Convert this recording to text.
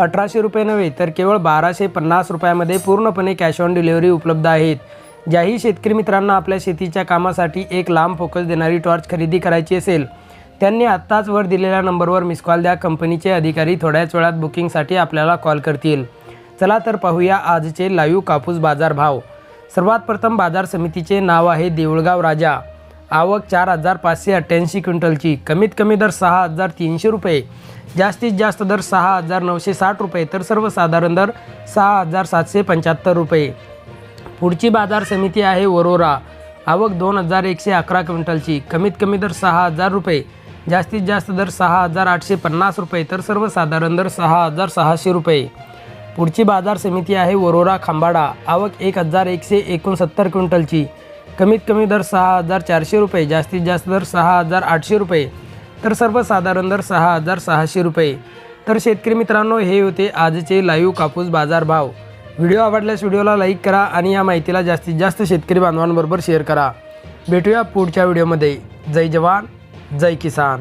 अठराशे रुपये नव्हे तर केवळ बाराशे पन्नास रुपयामध्ये पूर्णपणे कॅश ऑन डिलिव्हरी उपलब्ध आहेत. ज्याही शेतकरी मित्रांना आपल्या शेतीच्या कामासाठी एक लांब फोकस देणारी टॉर्च खरेदी करायची असेल त्यांनी आत्ताच वर दिलेल्या नंबरवर मिस कॉल द्या. कंपनीचे अधिकारी थोड्याच वेळात बुकिंगसाठी आपल्याला कॉल करतील. चला तर पाहूया आजचे लाईव्ह कापूस बाजार भाव. सर्वात प्रथम बाजार समितीचे नाव आहे देऊळगाव राजा. आवक चार हजार पाचशे अठ्ठ्याऐंशी क्विंटलची. कमीत कमी दर सहा हजार तीनशे रुपये. जास्तीत जास्त दर सहा हजार नऊशे साठ रुपये. तर सर्वसाधारण दर सहा हजार सातशे पंच्याहत्तर रुपये. पुढची बाजार समिती आहे वरोरा. आवक दोन हजार एकशे अकरा क्विंटलची. कमीत कमी दर सहा हजार रुपये. जास्तीत जास्त दर सहा हजार आठशे पन्नास रुपये. तर सर्वसाधारण दर सहा हजार सहाशे रुपये. पुढची बाजार समिती आहे वरोरा खांबाडा. आवक एक हजार एकशे एकोणसत्तर क्विंटलची. कमीत कमी दर सहा हजार चारशे रुपये जास्तीत जास्त दर सहा हजार आठशे रुपये तर सर्वसाधारण दर सहा हजार सहाशे रुपये. तर शेतकरी मित्रांनो हे होते आजचे लाईव्ह कापूस बाजार भाव. व्हिडिओ आवडल्यास व्हिडिओला लाईक करा आणि या माहितीला जास्तीत जास्त शेतकरी बांधवांबरोबर शेअर करा. भेटूया पुढच्या व्हिडिओमध्ये. जय जवान जय किसान.